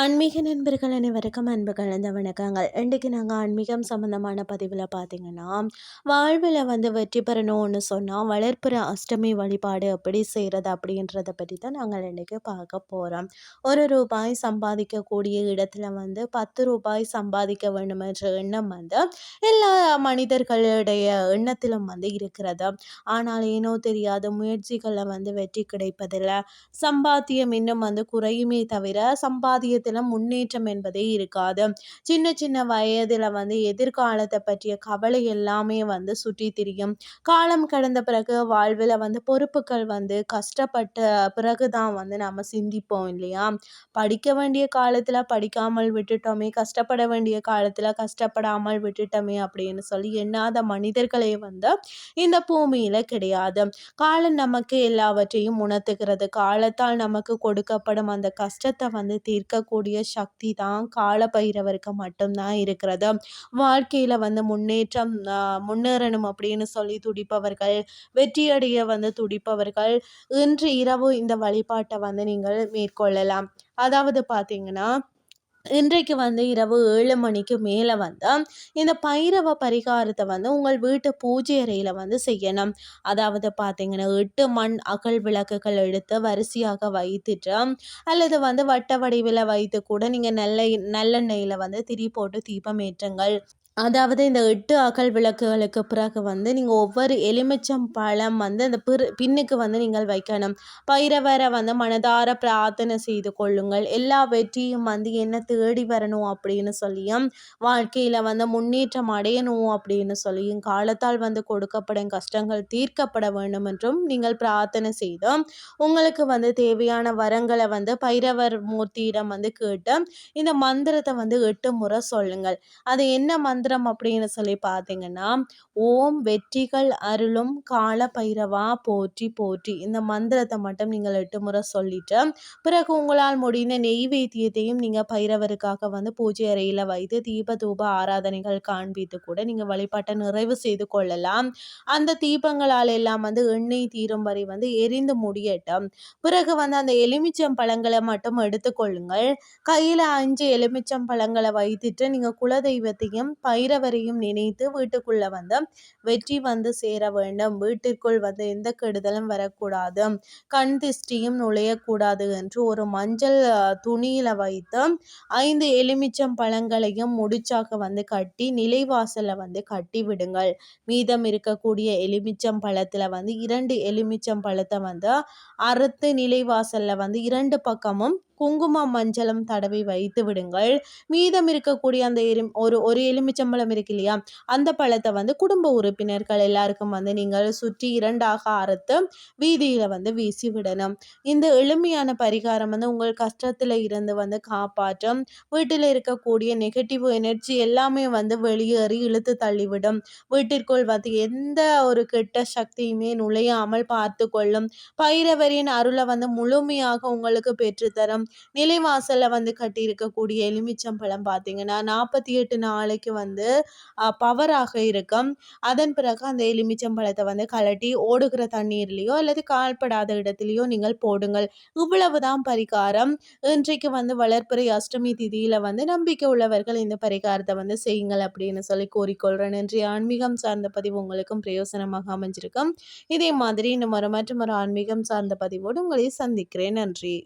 ஆன்மீக நண்பர்கள் அனைவருக்கும் அன்பு கலந்த வணக்கங்கள். இன்றைக்கு நாங்கள் ஆன்மீகம் சம்மந்தமான பதிவில் பார்த்தீங்கன்னா வாழ்வில் வந்து வெற்றி பெறணும்னு சொன்னால் வளர்ப்புற அஷ்டமி வழிபாடு எப்படி செய்கிறது அப்படின்றத பற்றி தான் நாங்கள் இன்றைக்கி பார்க்க போகிறோம் ஒரு ரூபாய் சம்பாதிக்கக்கூடிய இடத்துல வந்து பத்து ரூபாய் சம்பாதிக்க வேண்டும் என்ற எண்ணம் வந்து எல்லா மனிதர்களுடைய எண்ணத்திலும் வந்து இருக்கிறது. ஆனால் ஏனோ தெரியாத முயற்சிகளில் வந்து வெற்றி கிடைப்பதில்லை. சம்பாத்தியம் இன்னும் வந்து குறையுமே தவிர சம்பாத்தியத்தை விஷயத்தில் முன்னேற்றம் என்பதே இருக்காது. சின்ன சின்ன வயதில் வந்து எதிர்காலத்தை பற்றிய கவலை எல்லாமே வந்து சுற்றி திரியும். காலம் கடந்த பிறகு வாழ்வில் வந்து பொறுப்புகள் வந்து கஷ்டப்பட்ட பிறகு தான் வந்து நம்ம சிந்திப்போம் இல்லையா? படிக்க வேண்டிய காலத்தில் படிக்காமல் விட்டுட்டோமே கஷ்டப்பட வேண்டிய காலத்தில் கஷ்டப்படாமல் விட்டுட்டோமே அப்படின்னு சொல்லி எண்ணாத மனிதர்களே வந்து இந்த பூமியில் கிடையாது. காலம் நமக்கு எல்லாவற்றையும் உணர்த்துகிறது. காலத்தால் நமக்கு கொடுக்கப்படும் அந்த கஷ்டத்தை வந்து தீர்க்க கூடிய சக்தி தான் கால பைரவருக்கு மட்டும்தான் இருக்கிறது. வாழ்க்கையில் வந்து முன்னேற்றம் முன்னேறணும் அப்படின்னு சொல்லி துடிப்பவர்கள் வெற்றியடைய வந்து துடிப்பவர்கள் இன்று இரவு இந்த வழிபாட்டை வந்து நீங்கள் மேற்கொள்ளலாம். அதாவது பார்த்தீங்கன்னா இன்றைக்கு வந்து இரவு ஏழு மணிக்கு மேலே வந்து இந்த பைரவ பரிகாரத்தை வந்து உங்கள் வீட்டு பூஜை அறையில் வந்து செய்யணும். அதாவது பார்த்தீங்கன்னா எட்டு மண் அகல் விளக்குகள் எடுத்து வரிசையாக வைத்துட்டு அல்லது வந்து வட்ட வடிவில் வைத்து கூட நீங்கள் நல்ல நல்லெண்ணெயில் வந்து திரி போட்டு தீபம் ஏற்றுங்கள். அதாவது இந்த எட்டு அகல் விளக்குகளுக்கு பிறகு வந்து நீங்கள் ஒவ்வொரு எலுமிச்சம் பழம் வந்து அந்த பிற பின்னுக்கு வந்து நீங்கள் வைக்கணும். பைரவரை வந்து மனதார பிரார்த்தனை செய்து கொள்ளுங்கள். எல்லா வெற்றியும் வந்து என்ன தேடி வரணும் அப்படின்னு சொல்லியும் வாழ்க்கையில் வந்து முன்னேற்றம் அடையணும் அப்படின்னு சொல்லியும் காலத்தால் வந்து கொடுக்கப்படும் கஷ்டங்கள் தீர்க்கப்பட வேண்டும் என்றும் நீங்கள் பிரார்த்தனை செய்தோம். உங்களுக்கு வந்து தேவையான வரங்களை வந்து பைரவர் மூர்த்தியிடம் வந்து கேட்டு இந்த மந்திரத்தை வந்து எட்டு முறை சொல்லுங்கள். அது என்ன மந்திரம் அப்படின்னு சொல்லி பார்த்தீங்கன்னா ஓம் வெற்றிகள் அருளும் கால பைரவா போற்றி போற்றி இந்த மந்திரத்தை மட்டும் நீங்கள் எட்டு முறை சொல்லிட்டு பிறகு உங்களால் முடிந்த நெய்வேத்தியத்தையும் நீங்கள் ஆண்டவருக்காக வந்து பூஜை அறையில் வைத்து தீப தூப ஆராதனைகள் காண்பித்து கூட நீங்கள் வழிபாட்டை நிறைவு செய்து கொள்ளலாம். அந்த தீபங்களால் எல்லாம் வந்து எண்ணெய் தீரும் வரை வந்து எரிந்து முடியட்டும். பிறகு வந்து அந்த எலுமிச்சம் பழங்களை மட்டும் எடுத்துக்கொள்ளுங்கள் கையில் அஞ்சு எலுமிச்சம் பழங்களை வைத்துட்டு நீங்கள் குலதெய்வத்தையும் பைரவரையும் நினைத்து வீட்டுக்குள்ளே வந்து வெற்றி வந்து சேர வேண்டும். வீட்டிற்குள் வந்து எந்த கெடுதலும் வரக்கூடாது. கண் திஷ்டியும் நுழையக்கூடாது என்று ஒரு மஞ்சள் துணியில் வைத்து ஐந்து எலுமிச்சம் பழங்களையும் முடிச்சாக வந்து கட்டி நிலைவாசலில் வந்து கட்டி விடுங்கள். மீதம் இருக்கக்கூடிய எலுமிச்சம் பழத்தில் வந்து இரண்டு எலுமிச்சம் பழத்தை வந்து அறுத்து நிலைவாசலில் வந்து இரண்டு பக்கமும் குங்குமம் மஞ்சளும் தடவி வைத்து விடுங்கள். மீதம் இருக்கக்கூடிய அந்த எரி ஒரு ஒரு எலுமிச்சம்பழம் இருக்கு இல்லையா? அந்த பழத்தை வந்து குடும்ப உறுப்பினர்கள் எல்லாருக்கும் வந்து நீங்கள் சுற்றி இரண்டாக அறுத்து வீதியில் வந்து வீசி விடணும். இந்த எளிமையான பரிகாரம் வந்து உங்கள் கஷ்டத்தில் இருந்து வந்து காப்பாற்றும். வீட்டில் இருக்கக்கூடிய நெகட்டிவ் எனர்ஜி எல்லாமே வந்து வெளியேறி இழுத்து தள்ளிவிடும். வீட்டிற்குள் வந்து எந்த ஒரு கெட்ட சக்தியுமே நுழையாமல் பார்த்து கொள்ளும் பைரவரின் அருளை வந்து முழுமையாக உங்களுக்கு பெற்றுத்தரும். நிலைவாசலில் வந்து கட்டியிருக்கக்கூடிய எலுமிச்சம்பழம் பார்த்தீங்கன்னா நாற்பத்தி எட்டு நாளைக்கு வந்து பவராக இருக்கும். அதன் பிறகு அந்த எலுமிச்சம்பழத்தை வந்து கலட்டி ஓடுகிற தண்ணீர்லேயோ அல்லது கால்படாத இடத்துலையோ நீங்கள் போடுங்கள். இவ்வளவுதான் பரிகாரம். இன்றைக்கு வந்து வளர்ப்புறை அஷ்டமி திதியில் வந்து நம்பிக்கை உள்ளவர்கள் இந்த பரிகாரத்தை வந்து செய்யுங்கள் அப்படின்னு சொல்லி கூறிக்கொள்கிறேன் இன்றைய ஆன்மீகம் சார்ந்த பதிவு உங்களுக்கும் பிரயோசனமாக அமைஞ்சிருக்கும். இதே மாதிரி இந்த மறு மற்றும் ஒரு ஆன்மீகம் சார்ந்த பதிவோடு உங்களை சந்திக்கிறேன். நன்றி.